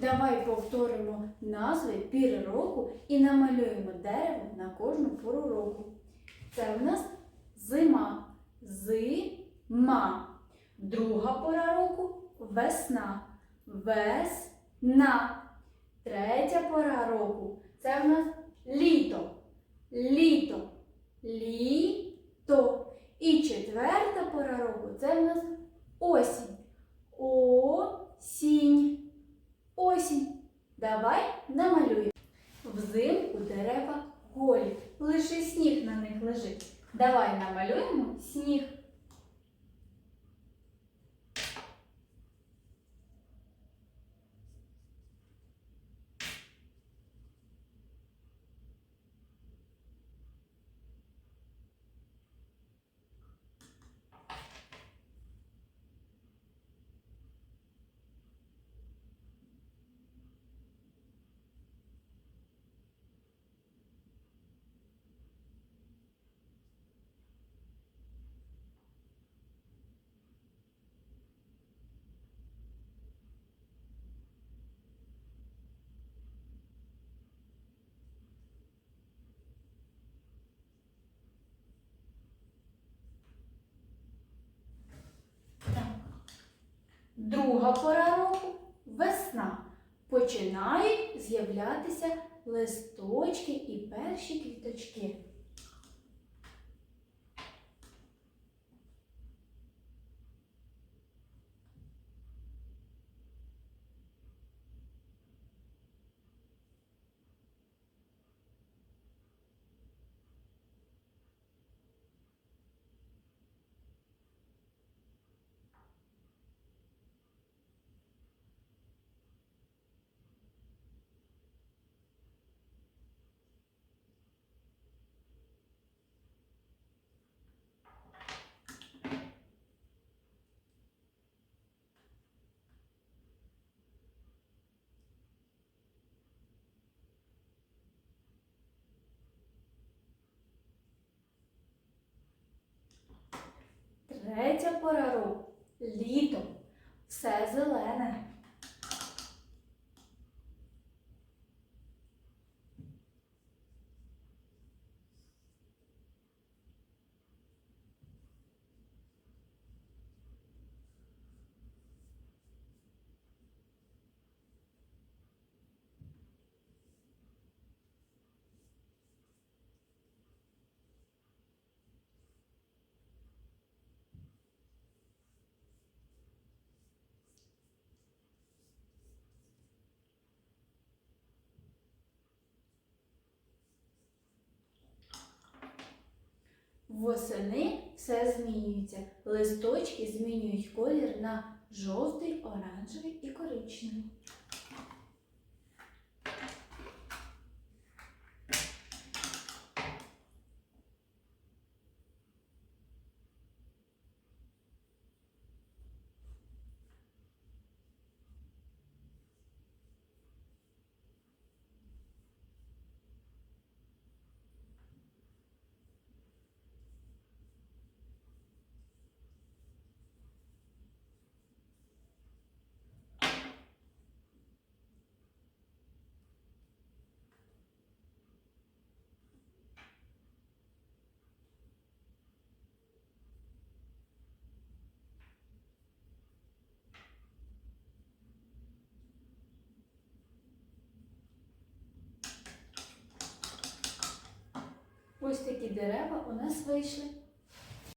Давай повторимо назви пір року і намалюємо дерево на кожну пору року. Це в нас зима. Зима. Друга пора року весна. Весна. Третя пора року це в нас літо. Літо. Літо. І четверта пора року це в нас осінь. Осінь. Осінь. Давай намалюємо. Взимку дерева голі. Лише сніг на них лежить. Давай намалюємо сніг. Друга пора року весна. Починають з'являтися листочки і перші квіточки. Третя пора року літо. Все зелене. Восени все змінюється. Листочки змінюють колір на жовтий, оранжевий і коричневий. Ось такі дерева у нас вийшли.